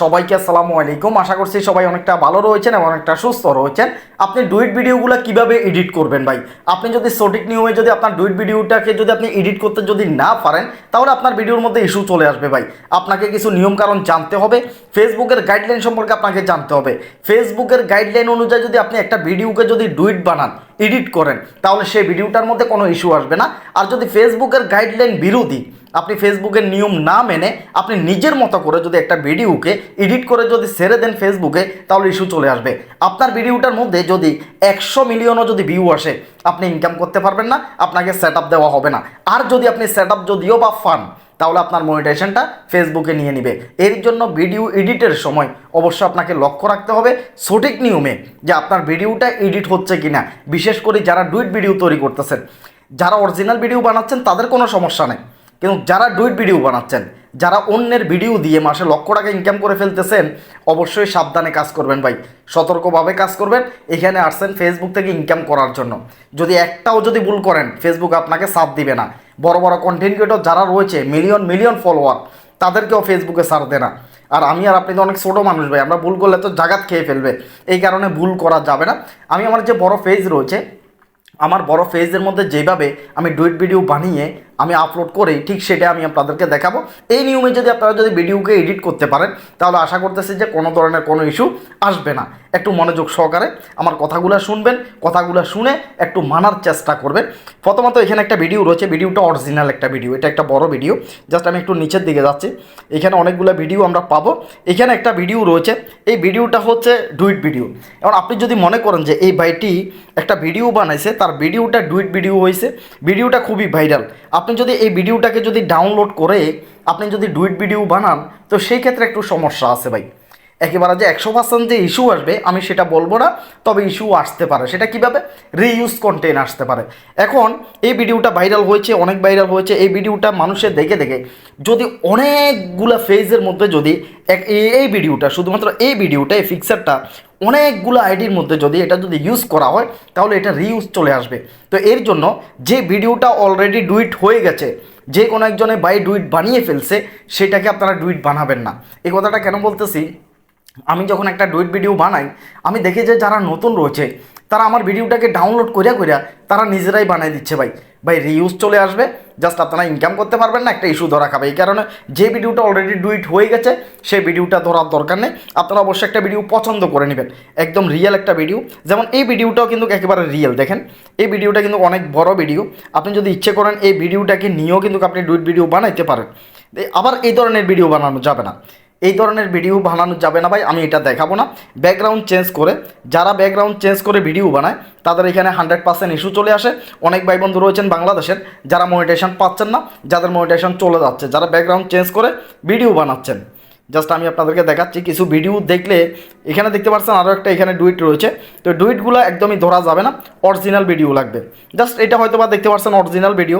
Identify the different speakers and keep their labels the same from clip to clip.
Speaker 1: সবাইকে আসসালামু আলাইকুম। আশা করছি সবাই অনেকটা ভালো রয়েছেন এবং অনেকটা সুস্থ রয়েছেন। আপনি ডুইট ভিডিওগুলো কীভাবে এডিট করবেন ভাই? আপনি যদি সঠিক নিয়মে যদি আপনার ডুইট ভিডিওটাকে যদি আপনি এডিট করতে যদি না পারেন, তাহলে আপনার ভিডিওর মধ্যে ইস্যু চলে আসবে ভাই। আপনাকে কিছু নিয়ম কারণ জানতে হবে। ফেসবুকের গাইডলাইন সম্পর্কে আপনাকে জানতে হবে। ফেসবুকের গাইডলাইন অনুযায়ী যদি আপনি একটা ভিডিওকে যদি ডুইট বানান এডিট করেন, তাহলে সেই ভিডিওটার মধ্যে কোনো ইস্যু আসবে না। আর যদি ফেসবুকের গাইডলাইন বিরোধী, আপনি ফেসবুকের নিয়ম না মেনে আপনি নিজের মতো করে যদি একটা ভিডিওকে এডিট করে যদি ছেড়ে দেন ফেসবুকে তাহলে ইস্যু চলে আসবে। আপনার ভিডিওটার মধ্যে যদি একশো মিলিয়নও যদি ভিউ আসে, আপনি ইনকাম করতে পারবেন না, আপনাকে সেট দেওয়া হবে না। আর যদি আপনি সেট যদিও বা ফান তাহলে আপনার মনিটাইজেশনটা ফেসবুকে নিয়ে নিবে। এর জন্য ভিডিও এডিটের সময় অবশ্যই আপনাকে লক্ষ্য রাখতে হবে সঠিক নিয়মে যে আপনার ভিডিওটা এডিট হচ্ছে কি না বিশেষ করে যারা ডুইট ভিডিও তৈরি করতেছেন, যারা অরিজিনাল ভিডিও বানাচ্ছেন, তাদের কোনো সমস্যা নেই। কিন্তু যারা ডুইট ভিডিও বানাচ্ছেন, যারা অন্যের ভিডিও দিয়ে মাসে লক্ষ টাকা ইনকাম করে ফেলতেছেন, অবশ্যই সাবধানে কাজ করবেন ভাই। সতর্কভাবে কাজ করবেন, এখানে আসছেন ফেসবুক থেকে ইনকাম করার জন্য। যদি একটাও যদি ভুল করেন ফেসবুক আপনাকে সাথ দিবে না। বড় বড় কন্টেন্ট ক্রিয়েটর যারা রয়েছে মিলিয়ন মিলিয়ন ফলোয়ার তাদেরকেও ফেসবুকে সার দেয় না আর আমি আর আপনি তো অনেক ছোটো মানুষ ভাই, আমরা ভুল করলে তো জাগাত খেয়ে ফেলবে। এই কারণে ভুল করা যাবে না। আমি আমার যে বড় ফেজ রয়েছে, আমার বড় ফেজের মধ্যে যেভাবে আমি ডুইট ভিডিও বানিয়ে আমি আপলোড করি ঠিক সেটা আমি আপনাদেরকে দেখাবো। এই নিয়মে যদি আপনারা যদি ভিডিওকে এডিট করতে পারেন, তাহলে আশা করতেছি যে কোনো ধরনের কোনো ইস্যু আসবে না। একটু মনোযোগ সহকারে আমার কথাগুলো শুনবেন, কথাগুলো শুনে একটু মানার চেষ্টা করবেন। প্রথমত এখানে একটা ভিডিও রয়েছে ভিডিওটা অরিজিনাল একটা ভিডিও এটা একটা বড় ভিডিও জাস্ট আমি একটু নিচের দিকে যাচ্ছি। এখানে অনেকগুলো ভিডিও আমরা পাবো। এখানে একটা ভিডিও রয়েছে, এই ভিডিওটা হচ্ছে ডুইট ভিডিও এখন আপনি যদি মনে করেন যে এই ভাইটি একটা ভিডিও বানাইছে, তার ভিডিওটা ডুইট ভিডিও হয়েছে ভিডিওটা খুবই ভাইরাল আপনি যদি এই ভিডিওটাকে যদি ডাউনলোড করে আপনি যদি ডুইট ভিডিও বানান, তো সেই ক্ষেত্রে একটু সমস্যা আছে ভাই। একেবারে যে একশো পার্সেন্ট যে ইস্যু আসবে, আমি সেটা বলব না, তবে ইস্যু আসতে পারে। সেটা কীভাবে? রিইউজ কন্টেন্ট আসতে পারে। এখন এই ভিডিওটা ভাইরাল হয়েছে, অনেক ভাইরাল হয়েছে, এই ভিডিওটা মানুষের দেখে দেখে যদি অনেকগুলা ফেজের মধ্যে যদি এক এই- ভিডিওটা শুধুমাত্র এই ভিডিওটা এই ফিক্সারটা অনেকগুলো আইডির মধ্যে যদি এটা যদি ইউজ করা হয়, তাহলে এটা রিউজ চলে আসবে। তো এর জন্য যে ভিডিওটা অলরেডি ডুইট হয়ে গেছে, যে কোনো একজনে বাই ডুইট বানিয়ে ফেলছে, সেটাকে আপনারা ডুইট বানাবেন না। এই কথাটা কেন বলতেছি? আমি যখন একটা ডুইট ভিডিও বানাই, আমি দেখি যে যারা নতুন রয়েছে, তারা আমার ভিডিওটাকে ডাউনলোড করিয়া করিয়া তারা নিজেরাই বানিয়ে দিচ্ছে ভাই। ভাই রিউজ চলে আসবে জাস্ট আপনারা ইনকাম করতে পারবেন না, একটা ইস্যু ধরা খাবে। এই কারণে যে ভিডিওটা অলরেডি ডুইট হয়ে গেছে, সেই ভিডিওটা ধরার দরকার নেই। আপনারা অবশ্যই একটা ভিডিও পছন্দ করে নেবেন। একদম রিয়েল একটা ভিডিও যেমন এই ভিডিওটাও কিন্তু একেবারে রিয়েল দেখেন। এই ভিডিওটা কিন্তু অনেক বড় ভিডিও আপনি যদি ইচ্ছে করেন এই ভিডিওটাকে নিয়েও কিন্তু আপনি ডুইট ভিডিও বানাইতে পারেন। আবার এই ধরনের ভিডিও বানানো যাবে না। এই ধরনের ভিডিও বানানো যাবে না ভাই, আমি এটা দেখাবো না। ব্যাকগ্রাউন্ড চেঞ্জ করে, যারা ব্যাকগ্রাউন্ড চেঞ্জ করে ভিডিও বানায়, তাদের এখানে হান্ড্রেড পার্সেন্ট ইস্যু চলে আসে। অনেক ভাই বন্ধু রয়েছেন বাংলাদেশের, যারা মনিটেশন পাচ্ছেন না, যাদের মনিটেশন চলে যাচ্ছে, যারা ব্যাকগ্রাউন্ড চেঞ্জ করে ভিডিও বানাচ্ছেন। জাস্ট আমি আপনাদেরকে দেখাচ্ছি, কিছু ভিডিও দেখলে, এখানে দেখতে পাচ্ছেন আরও একটা এখানে ডুইট রয়েছে। তো ডুইটগুলো একদমই ধরা যাবে না অরিজিনাল ভিডিও লাগবে। জাস্ট এটা হয়তো বা দেখতে পাচ্ছেন অরিজিনাল ভিডিও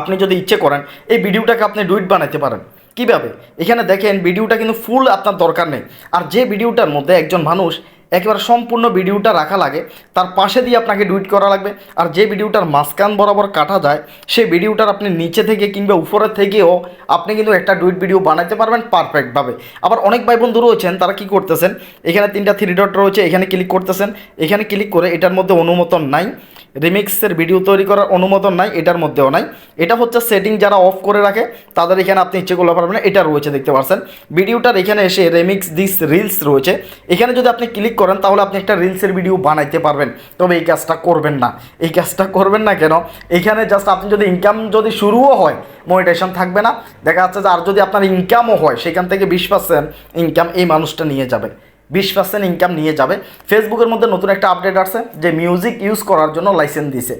Speaker 1: আপনি যদি ইচ্ছে করেন, এই ভিডিওটাকে আপনি ডুইট বানাইতে পারেন। কীভাবে? এখানে দেখেন ভিডিওটা কিন্তু ফুল আপনার দরকার নেই। আর যে ভিডিওটার মধ্যে একজন মানুষ একেবারে সম্পূর্ণ ভিডিওটা রাখা লাগে, তার পাশে দিয়ে আপনাকে ডুইট করা লাগবে। আর যে ভিডিওটার মাঝখান বরাবর কাটা যায়, সেই ভিডিওটার আপনি নিচে থেকে কিংবা উপরে থেকেও আপনি কিন্তু একটা ডুইট ভিডিও বানাতে পারবেন পারফেক্টভাবে আবার অনেক ভাই বন্ধু রয়েছেন, তারা কি করতেছেন? এখানে তিনটা থ্রি ডট রয়েছে, এখানে ক্লিক করতেছেন। এখানে ক্লিক করে এটার মধ্যে অনুমোদন নাই। রিমিক্সের ভিডিও তৈরি করার অনুমোদন নাই, এটার মধ্যেও নাই। এটা হচ্ছে সেটিং যারা অফ করে রাখে, তাদের এখানে আপনি ইচ্ছে করলে পারবেন এটা রয়েছে, দেখতে পাচ্ছেন ভিডিওটার এখানে এসে রেমিক্স দিস রিলস রয়েছে। এখানে যদি আপনি ক্লিক করেন, তাহলে আপনি একটা রিলসের ভিডিও বানাইতে পারবেন। তবে এই কাজটা করবেন না। এই কাজটা করবেন না কেন? এখানে জাস্ট আপনি যদি ইনকাম যদি শুরুও হয় মনিটেশন থাকবে না। দেখা যাচ্ছে যে আর যদি আপনার ইনকামও হয়, সেখান থেকে বিশ পার্সেন্ট ইনকাম এই মানুষটা নিয়ে যাবে। বিশ পার্সেন্ট ইনকাম নিয়ে যাবে। ফেসবুকের মধ্যে নতুন একটা আপডেট আসছে যে মিউজিক ইউজ করার জন্য লাইসেন্স দিছে।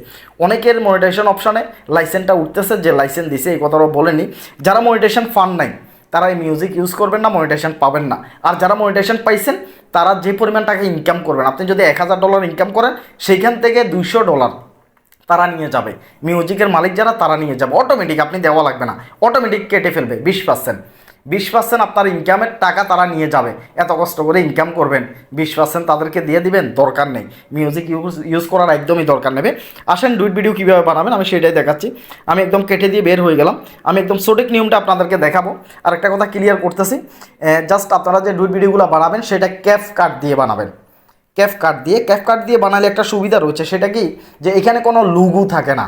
Speaker 1: অনেকের মনিটেশন অপশানে লাইসেন্সটা উঠতেছে, যে লাইসেন্স দিছে, এই কথাটা বলেনি। যারা মনিটেশন ফান নাই, তারা এই মিউজিক ইউজ করবেন না মনিটেশন পাবেন না। আর যারা মনিটেশন পাইছেন, তারা যে পরিমাণ টাকা ইনকাম করবেন, আপনি যদি এক হাজার ডলার ইনকাম করেন, সেইখান থেকে দুইশো ডলার তারা নিয়ে যাবে। মিউজিকের মালিক যারা, তারা নিয়ে যাবে। অটোমেটিক আপনি দেওয়া লাগবে না। অটোমেটিক কেটে ফেলবে, বিশ পার্সেন্ট বিশ পার্সেন্ট আপনার ইনকামের টাকা তারা নিয়ে যাবে। এত কষ্ট করে ইনকাম করবেন। বিশ পার্সেন্ট তাদেরকে দিয়ে দিবেন, দরকার নেই। মিউজিক ইউজ ইউজ করার একদমই দরকার নেবে আসেন ডুইট ভিডিও কীভাবে বানাবেন, আমি সেটাই দেখাচ্ছি। আমি একদম কেটে দিয়ে বের হয়ে গেলাম। আমি একদম সঠিক নিয়মটা আপনাদেরকে দেখাবো। আর একটা কথা ক্লিয়ার করতেছি। জাস্ট আপনারা যে ডুইট ভিডিওগুলো বানাবেন, সেটা ক্যাফ কার্ড দিয়ে বানাবেন। ক্যাফ কার্ড দিয়ে, ক্যাফ কার্ড দিয়ে বানালে একটা সুবিধা রয়েছে। সেটা কি? যে এখানে কোনো লুগু থাকে না।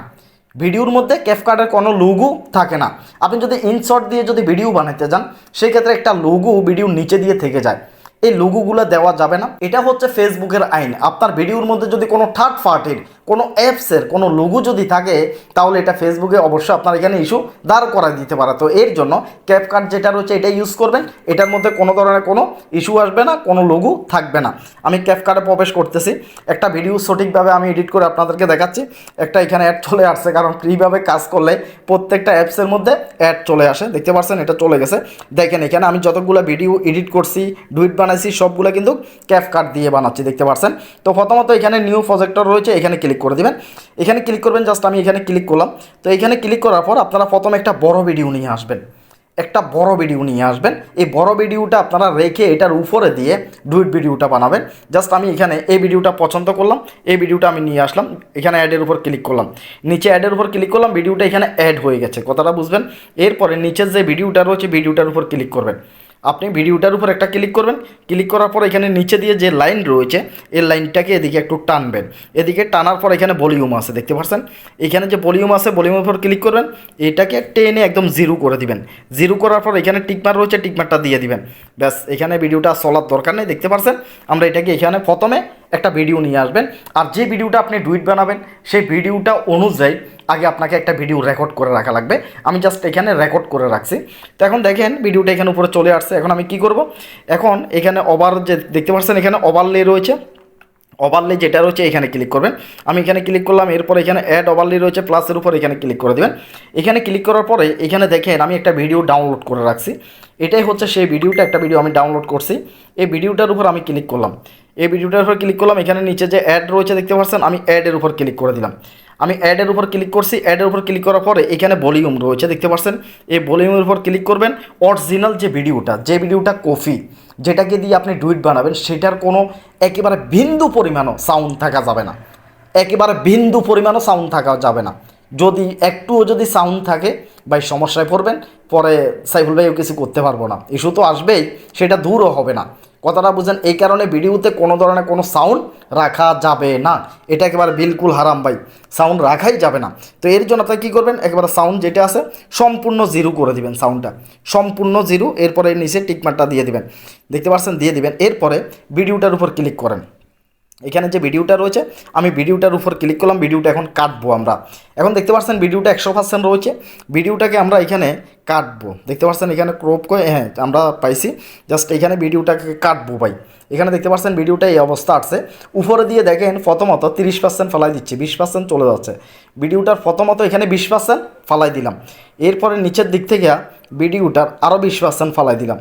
Speaker 1: ভিডিওর মধ্যে ক্যাফকার্ডের কোনো লুগু থাকে না। আপনি যদি ইনশর্ট দিয়ে যদি ভিডিও বানাতে যান সেক্ষেত্রে একটা লুগু ভিডিওর নিচে দিয়ে থেকে যায়। এই লোগোগুলো দেওয়া যাবে না। এটা হচ্ছে ফেসবুকের আইন। আপনার ভিডিওর মধ্যে যদি কোনো থার্ড পার্টির কোনো অ্যাপসের কোনো লোগো যদি থাকে, তাহলে এটা ফেসবুকে অবশ্যই আপনার এখানে ইস্যু দাঁড় করা দিতে পারে। তো এর জন্য ক্যাপ কার্ড যেটা রয়েছে, এটা ইউজ করবেন। এটার মধ্যে কোনো ধরনের কোনো ইস্যু আসবে না, কোনো লুগু থাকবে না। আমি ক্যাপ কার্ডে প্রবেশ করতেছি। একটা ভিডিও সঠিকভাবে আমি এডিট করে আপনাদেরকে দেখাচ্ছি। একটা এখানে অ্যাড চলে আসছে, কারণ ফ্রিভাবে কাজ করলে প্রত্যেকটা অ্যাপসের মধ্যে অ্যাড চলে আসে। দেখতে পাচ্ছেন, এটা চলে গেছে। দেখেন, এখানে আমি যতগুলো ভিডিও এডিট করছি ডুইট বানাইছি সবগুলো কিন্তু ক্যাপ কার্ড দিয়ে বানাচ্ছি, দেখতে পাচ্ছেন তো প্রথমত এখানে নিউ প্রজেক্টর রয়েছে, এখানে ক্লিক করে দিবেন। এখানে ক্লিক করবেন জাস্ট আমি এখানে ক্লিক করলাম। তো এখানে ক্লিক করার পর আপনারা প্রথমে একটা বড় ভিডিও নিয়ে আসবেন। একটা বড় ভিডিও নিয়ে আসবেন। এই বড় ভিডিওটা আপনারা রেখে এটার উপরে দিয়ে ডুইট ভিডিওটা বানাবেন। জাস্ট আমি এখানে এই ভিডিওটা পছন্দ করলাম, এই ভিডিওটা আমি নিয়ে আসলাম। এখানে অ্যাডের উপর ক্লিক করলাম। নিচে অ্যাডের উপর ক্লিক করলাম ভিডিওটা এখানে অ্যাড হয়ে গেছে, কথাটা বুঝবেন? এরপরে নিচের যে ভিডিওটা রয়েছে ভিডিওটার উপর ক্লিক করবেন। আপনি ভিডিওটার উপর একটা ক্লিক করবেন। ক্লিক করার পর এখানে নিচে দিয়ে যে লাইন রয়েছে, এই লাইনটাকে এদিকে একটু টানবেন। এদিকে টানার পর এখানে ভলিউম আছে, দেখতে পাচ্ছেন? এখানে যে ভলিউম আছে, ভলিউমের উপর ক্লিক করবেন। এটাকে টেনে একদম জিরো করে দিবেন। জিরো করার পর এখানে টিকমার রয়েছে, টিকমারটা দিয়ে দিবেন। ব্যাস, এখানে ভিডিওটা চলার দরকার নেই, দেখতে পাচ্ছেন? আমরা এটাকে এখানে প্রথমে একটা ভিডিও নিয়ে আসবেন। আর যে ভিডিওটা আপনি ডুইট বানাবেন, সেই ভিডিওটা অনুযায়ী আগে আপনাকে একটা ভিডিও রেকর্ড করে রাখা লাগবে। আমি জাস্ট এখানে রেকর্ড করে রাখছি। তো এখন দেখেন ভিডিওটা এখানে উপরে চলে আসছে। এখন আমি কি করব? এখন এখানে ওভার যে, দেখতে পাচ্ছেন এখানে ওভারলে রয়েছে। ওভারলে যেটা রয়েছে, এখানে ক্লিক করবেন। আমি এখানে ক্লিক করলাম, এরপর এখানে অ্যাড ওভারলে রয়েছে প্লাসের উপর এখানে ক্লিক করে দেবেন। এখানে ক্লিক করার পরে, এখানে দেখেন, আমি একটা ভিডিও ডাউনলোড করে রাখছি। এটাই হচ্ছে সেই ভিডিওটা একটা ভিডিও আমি ডাউনলোড করছি। এই ভিডিওটার উপর আমি ক্লিক করলাম। এই ভিডিওটার উপর ক্লিক করলাম। এখানে নিচে যে অ্যাড রয়েছে, দেখতে পাচ্ছেন, আমি অ্যাডের উপর ক্লিক করে দিলাম। আমি অ্যাডের উপর ক্লিক করছি অ্যাডের উপর ক্লিক করার পরে এখানে ভলিউম রয়েছে, দেখতে পাচ্ছেন? এই ভলিউমের উপর ক্লিক করবেন অরিজিনাল যে ভিডিওটা যে ভিডিওটা কফি যেটাকে দিয়ে আপনি ডুইট বানাবেন, সেটার কোনো একেবারে বিন্দু পরিমাণও সাউন্ড থাকা যাবে না। একেবারে বিন্দু পরিমাণও সাউন্ড থাকা যাবে না। যদি একটুও যদি সাউন্ড থাকে, ভাই সমস্যায় পড়বেন, পরে সাইফুল ভাইও কিছু করতে পারব না। ইস্যু তো আসবেই, সেটা দূরও হবে না। কথাটা বুঝেন, এই কারণে ভিডিওতে কোনো ধরনের কোনো সাউন্ড রাখা যাবে না। এটা একেবারে বিলকুল হারাম ভাই সাউন্ড রাখাই যাবে না। তো এর জন্য আপনি কী করবেন, একেবারে সাউন্ড যেটা আছে, সম্পূর্ণ জিরো করে দিবেন সাউন্ডটা সম্পূর্ণ জিরো এরপরে নিচে টিকমারটা দিয়ে দিবেন। দেখতে পাচ্ছেন, দিয়ে দিবেন। এরপরে ভিডিওটার উপর ক্লিক করেন। এখানে যে ভিডিওটা রয়েছে, আমি ভিডিওটার উপর ক্লিক করলাম, ভিডিওটা এখন কাটবো আমরা। এখন দেখতে পাচ্ছেন ভিডিওটা একশো পার্সেন্ট রয়েছে। ভিডিওটাকে আমরা এখানে কাটবো। দেখতে পাচ্ছেন এখানে ক্রপ করে হ্যাঁ আমরা পাইছি। জাস্ট এখানে ভিডিওটাকে কাটবো ভাই। এখানে দেখতে পাচ্ছেন ভিডিওটা এই অবস্থা আসছে। উপরে দিয়ে দেখেন প্রথমত তিরিশ পার্সেন্ট ফালাই দিচ্ছে, বিশ পার্সেন্ট চলে যাচ্ছে। ভিডিওটার প্রথমত এখানে বিশ পার্সেন্ট ফালাই দিলাম। এরপরে নিচের দিক থেকে ভিডিওটার আরও বিশ পার্সেন্ট ফালাই দিলাম।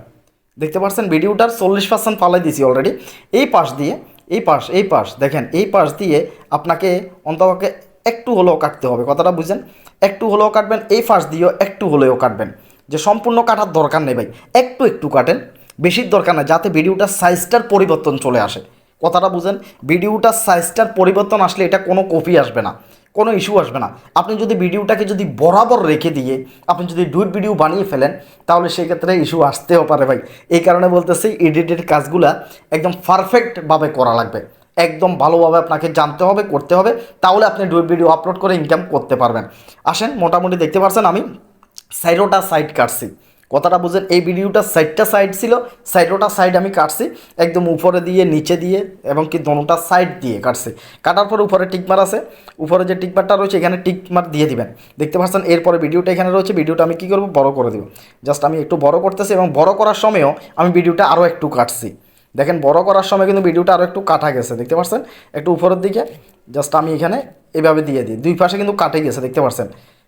Speaker 1: দেখতে পাচ্ছেন ভিডিওটার চল্লিশ পার্সেন্ট ফালাই দিয়েছি অলরেডি এই পাশ দিয়ে এই পাশ এই পাশ, দেখেন, এই পাশ দিয়ে আপনাকে অন্তপক্ষে একটু হলেও কাটতে হবে। কথাটা বুঝছেন? একটু হলেও কাটবেন, এই পাশ দিয়েও একটু হলেও কাটবেন। যে সম্পূর্ণ কাটার দরকার নেই ভাই, একটু একটু কাটেন। বেশির দরকার নেই, যাতে ভিডিওটার সাইজটার পরিবর্তন চলে আসে। কথাটা বুঝেন ভিডিওটার সাইজটার পরিবর্তন আসলে এটা কোনো কপি আসবে না। কোনো ইস্যু আসবে না। আপনি যদি ভিডিওটাকে যদি বরাবর রেখে দিয়ে আপনি যদি ডুইট ভিডিও বানিয়ে ফেলেন, তাহলে সেক্ষেত্রে ইস্যু আসতেও পারে ভাই। এই কারণে বলতেছি এডিটেড কাজগুলা একদম পারফেক্টভাবে করা লাগবে। একদম ভালোভাবে আপনাকে জানতে হবে, করতে হবে, তাহলে আপনি ডুইট ভিডিও আপলোড করে ইনকাম করতে পারবেন। আসেন, মোটামুটি দেখতে পারছেন আমি সাইরোটা সাইড কাটছি। কথাটা বুঝেন, এই ভিডিওটা সাইডটা সাইড ছিল সাইডোটা সাইড আমি কাটছি, একদম উপরে দিয়ে, নিচে দিয়ে, এবং কি দোনোটা সাইড দিয়ে কাটছি। কাটার পর উপরে টিকমার আছে, উপরে যে টিকমারটা রয়েছে, এখানে টিকমার দিয়ে দিবেন। দেখতে পাচ্ছেন, এরপরে ভিডিওটা এখানে রয়েছে ভিডিওটা আমি কী করব, বড় করে দেবো। জাস্ট আমি একটু বড় করতেছি, এবং বড় করার সময়ও আমি ভিডিওটা আরও একটু কাটছি। দেখেন, বড় করার সময় কিন্তু ভিডিওটা আরও একটু কাটা গেছে, দেখতে পাচ্ছেন? একটু উপরের দিকে জাস্ট আমি এখানে এভাবে দিয়ে দিই। দুই পাশে কিন্তু কাটে গেছে, দেখতে পাচ্ছেন?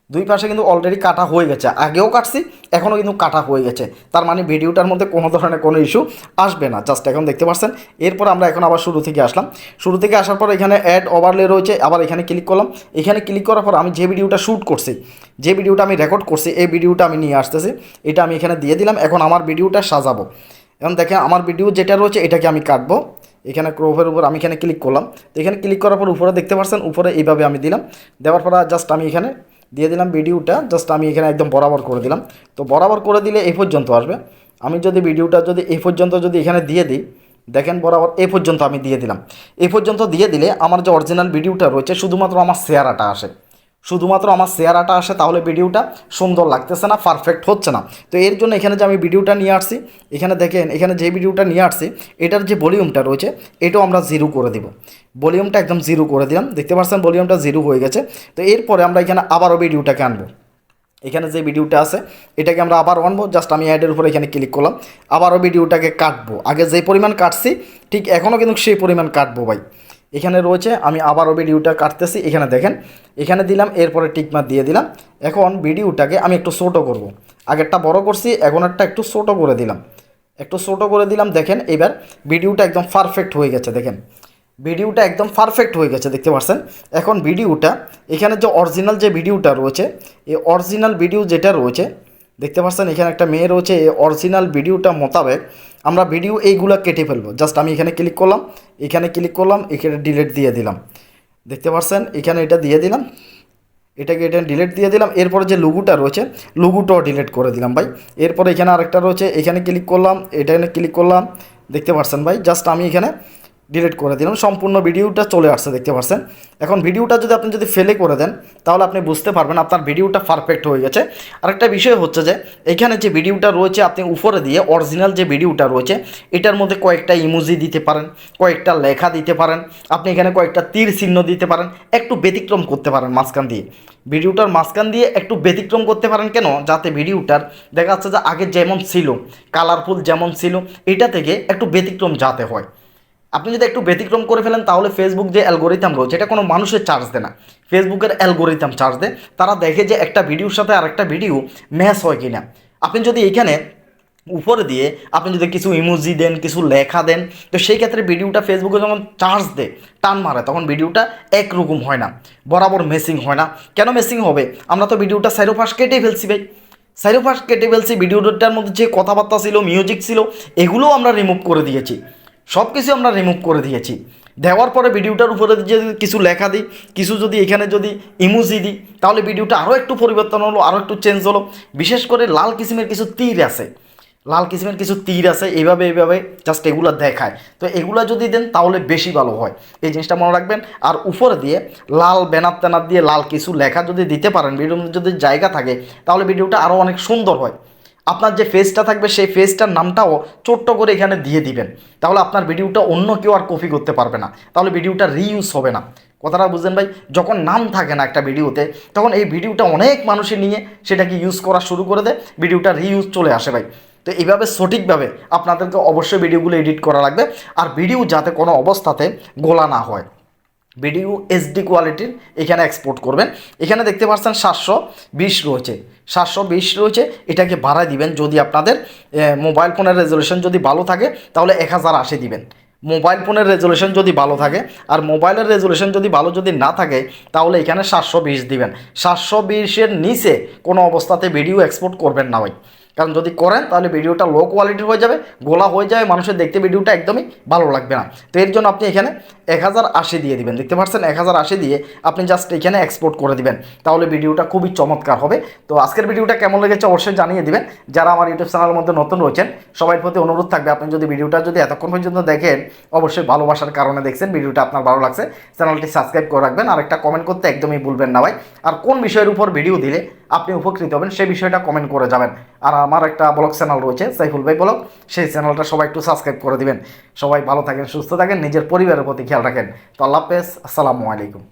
Speaker 1: দুই পাশে কিন্তু অলরেডি কাটা হয়ে গেছে। আগেও কাটছি, এখনও কিন্তু কাটা হয়ে গেছে। তার মানে ভিডিওটার মধ্যে কোনো ধরনের কোনো ইস্যু আসবে না। জাস্ট এখন দেখতে পাচ্ছেন। এরপর আমরা এখন আবার শুরু থেকে আসলাম। শুরু থেকে আসার পর এখানে অ্যাড ওভারলে রয়েছে। আবার এখানে ক্লিক করলাম। এখানে ক্লিক করার পর আমি যে ভিডিওটা শ্যুট করছি, যে ভিডিওটা আমি রেকর্ড করছি, এই ভিডিওটা আমি নিয়ে আসতেছি। এটা আমি এখানে দিয়ে দিলাম। এখন আমার ভিডিওটা সাজাবো। এখন দেখেন, আমার ভিডিও যেটা রয়েছে, এটাকে আমি কাটবো। এখানে ক্রোভের উপর আমি এখানে ক্লিক করলাম। তো এখানে ক্লিক করার পর উপরে দেখতে পাচ্ছেন, উপরে এইভাবে আমি দিলাম। দেওয়ার পর জাস্ট আমি এখানে দিয়ে দিলাম ভিডিওটা জাস্ট আমি এখানে একদম বরাবর করে দিলাম। তো বরাবর করে দিলে এ পর্যন্ত আসবে। আমি যদি ভিডিওটা যদি এ পর্যন্ত যদি এখানে দিয়ে দিই, দেখেন বরাবর এ পর্যন্ত আমি দিয়ে দিলাম। এ পর্যন্ত দিয়ে দিলে আমার যে অরিজিনাল ভিডিওটা রয়েছে, শুধুমাত্র আমার শেয়ারাটা আসে। শুধুমাত্র আমার শেয়ারাটা আসে তাহলে ভিডিওটা সুন্দর লাগতেছে না পারফেক্ট হচ্ছে না। তো এর জন্য এখানে যে আমি ভিডিওটা নিয়ে আসছি, এখানে দেখেন, এখানে যে ভিডিওটা নিয়ে আসছি, এটার যে ভলিউমটা রয়েছে, এটাও আমরা জিরো করে দিব। ভলিউমটা একদম জিরো করে দিলাম। দেখতে পাচ্ছেন, ভলিউমটা জিরো হয়ে গেছে। তো এরপরে আমরা এখানে আবারও ভিডিওটাকে আনব। এখানে যে ভিডিওটা আছে, এটাকে আমরা আবার আনব। জাস্ট আমি অ্যাডের উপরে এখানে ক্লিক করলাম। আবারও ভিডিওটাকে কাটবো। আগে যে পরিমাণ কাটছি, ঠিক এখনও কিন্তু সেই পরিমাণ কাটবো ভাই। এখানে রয়েছে, আমি আবারও ভিডিওটা কাটতেছি, এখানে দেখেন। এখানে দিলাম, এরপরে টিকমার দিয়ে দিলাম। এখন ভিডিওটাকে আমি একটু ছোটো করব। আগেরটা বড় করছি, এখন একটা একটু ছোটো করে দিলাম। একটু ছোটো করে দিলাম, দেখেন, এবার ভিডিওটা একদম পারফেক্ট হয়ে গেছে, দেখেন। ভিডিওটা একদম পারফেক্ট হয়ে গেছে, দেখতে পাচ্ছেন? এখন ভিডিওটা এখানে যে অরিজিনাল যে ভিডিওটা রয়েছে, এই অরিজিনাল ভিডিও যেটা রয়েছে, দেখতে পাচ্ছেন? এখানে একটা মেয়ে রয়েছে, এই অরিজিনাল ভিডিওটা মোতাবেক আমরা ভিডিও এইগুলো কেটে ফেলব। জাস্ট আমি এখানে ক্লিক করলাম, এখানে ক্লিক করলাম, এখানে ডিলেট দিয়ে দিলাম। দেখতে পাচ্ছেন এখানে এটা দিয়ে দিলাম। এটাকে এটা ডিলেট দিয়ে দিলাম। এরপরে যে লুগুটা রয়েছে লুগুটাও ডিলেট করে দিলাম ভাই। এরপরে এখানে আরেকটা রয়েছে, এখানে ক্লিক করলাম এটা এখানে ক্লিক করলাম। দেখতে পাচ্ছেন ভাই? জাস্ট আমি এখানে ডিলিট করে দিলাম। সম্পূর্ণ ভিডিওটা চলে আসছে, দেখতে পাচ্ছেন এখন ভিডিওটা যদি আপনি যদি ফেলে করে দেন, তাহলে আপনি বুঝতে পারবেন আপনার ভিডিওটা পারফেক্ট হয়ে গেছে। আরেকটা বিষয় হচ্ছে যে, এখানে যে ভিডিওটা রয়েছে আপনি উপরে দিয়ে অরিজিনাল যে ভিডিওটা রয়েছে, এটার মধ্যে কয়েকটা ইমোজি দিতে পারেন, কয়েকটা লেখা দিতে পারেন, আপনি এখানে কয়েকটা তীর চিহ্ন দিতে পারেন, একটু ব্যতিক্রম করতে পারেন মাঝখান দিয়ে। ভিডিওটার মাঝখান দিয়ে একটু ব্যতিক্রম করতে পারেন কেন? যাতে ভিডিওটার দেখা যাচ্ছে যে আগে যেমন ছিল কালারফুল যেমন ছিল, এটা থেকে একটু ব্যতিক্রম যাতে হয়। আপনি যদি একটু ব্যতিক্রম করে ফেলেন, তাহলে ফেসবুক যে অ্যালগোরিথাম রয়েছে এটা কোনো মানুষের চার্জ দেয় না। ফেসবুকের অ্যালগোরিথাম চার্জ দেয়। তারা দেখে যে একটা ভিডিওর সাথে আরেকটা ভিডিও ম্যাচ হয় কিনা। আপনি যদি এখানে উপরে দিয়ে আপনি যদি কিছু ইমোজি দেন, কিছু লেখা দেন, তো সেই ক্ষেত্রে ভিডিওটা ফেসবুকে যখন চার্জ দেয়, টান মারে, তখন ভিডিওটা একরকম হয় না। বরাবর মেসিং হয় না। কেন মেসিং হবে? আমরা তো ভিডিওটা সাইরোফাস কেটে ফেলছি ভাই। সাইরোফাস কেটে ফেলছি ভিডিওটার মধ্যে যে কথাবার্তা ছিল মিউজিক ছিল, এগুলোও আমরা রিমুভ করে দিয়েছি। সব কিছু আমরা রিমুভ করে দিয়েছি। দেওয়ার পরে ভিডিওটার উপরে যদি কিছু লেখা দিই, কিছু যদি এখানে যদি ইমোজি দিই, তাহলে ভিডিওটা আরও একটু পরিবর্তন হলো, আরও একটু চেঞ্জ হলো। বিশেষ করে লাল কিসিমের কিছু তীর আছে। লাল কিসিমের কিছু তীর আছে, এইভাবে এইভাবে জাস্ট এগুলো দেখায়। তো এগুলো যদি দেন, তাহলে বেশি ভালো হয়। এই জিনিসটা মনে রাখবেন। আর উপরে দিয়ে লাল ব্যানার ট্যানার দিয়ে লাল কিছু লেখা যদি দিতে পারেন মধ্যে যদি জায়গা থাকে, তাহলে ভিডিওটা আরও অনেক সুন্দর হয়। আপনার যে ফেসটা থাকবে, সেই ফেসটার নামটাও ছোট্ট করে এখানে দিয়ে দিবেন। তাহলে আপনার ভিডিওটা অন্য কেউ আর কপি করতে পারবে না। তাহলে ভিডিওটা রিইউজ হবে না। কথাটা বুঝলেন ভাই? যখন নাম থাকে না একটা ভিডিওতে তখন এই ভিডিওটা অনেক মানুষের নিয়ে সেটাকে ইউজ করা শুরু করে দেয়। ভিডিওটা রিইউজ চলে আসে ভাই। তো এইভাবে সঠিকভাবে আপনাদেরকে অবশ্যই ভিডিওগুলো এডিট করা লাগবে। আর ভিডিও যাতে কোনো অবস্থাতে গোলা না হয়। ভিডিও এইচডি কোয়ালিটির এখানে এক্সপোর্ট করবেন। এখানে দেখতে পাচ্ছেন সাতশো বিশ রয়েছে। সাতশো বিশ রয়েছে, এটাকে বাড়ায় দিবেন। যদি আপনাদের মোবাইল ফোনের রেজলিউশন যদি ভালো থাকে, তাহলে এক হাজার আশি দিবেন। মোবাইল ফোনের রেজলিউশন যদি ভালো থাকে, আর মোবাইলের রেজলিউশন যদি ভালো যদি না থাকে, তাহলে এখানে সাতশো বিশ দিবেন। সাতশো বিশের নিচে কোনো অবস্থাতে ভিডিও এক্সপোর্ট করবেন না ভাই। কারণ যদি করেন, তাহলে ভিডিওটা লো কোয়ালিটির হয়ে যাবে, গোলা হয়ে যাবে, মানুষের দেখতে ভিডিওটা একদমই ভালো লাগবে না। তো এর জন্য আপনি এখানে এক হাজার আশি দিয়ে দিবেন। দেখতে পাচ্ছেন, এক হাজার আশি দিয়ে আপনি জাস্ট এখানে এক্সপোর্ট করে দিবেন। তাহলে ভিডিওটা খুবই চমৎকার হবে। তো আজকের ভিডিওটা কেমন লেগেছে অবশ্যই জানিয়ে দিবেন। যারা আমার ইউটিউব চ্যানেলের মধ্যে নতুন রয়েছেন সবার প্রতি অনুরোধ থাকবে। আপনি যদি ভিডিওটা যদি এতক্ষণ পর্যন্ত দেখেন, অবশ্যই ভালোবাসার কারণে দেখছেন, ভিডিওটা আপনার ভালো লাগছে, চ্যানেলটি সাবস্ক্রাইব করে রাখবেন। আর একটা কমেন্ট করতে একদমই ভুলবেন না ভাই। আর কোন বিষয়ের উপর ভিডিও দিলে আপনি উপকৃত হবেন, সেই বিষয়টা কমেন্ট করে যাবেন। আর আমার একটা ব্লগ চ্যানেল রয়েছে, সাইফুল ভাই ব্লগ সেই চ্যানেলটা সবাই একটু সাবস্ক্রাইব করে দিবেন। সবাই ভালো থাকেন, সুস্থ থাকেন, নিজের পরিবারের প্রতি খেয়াল রাখেন। তো আল্লাহ হাফেজ, আসসালামু আলাইকুম।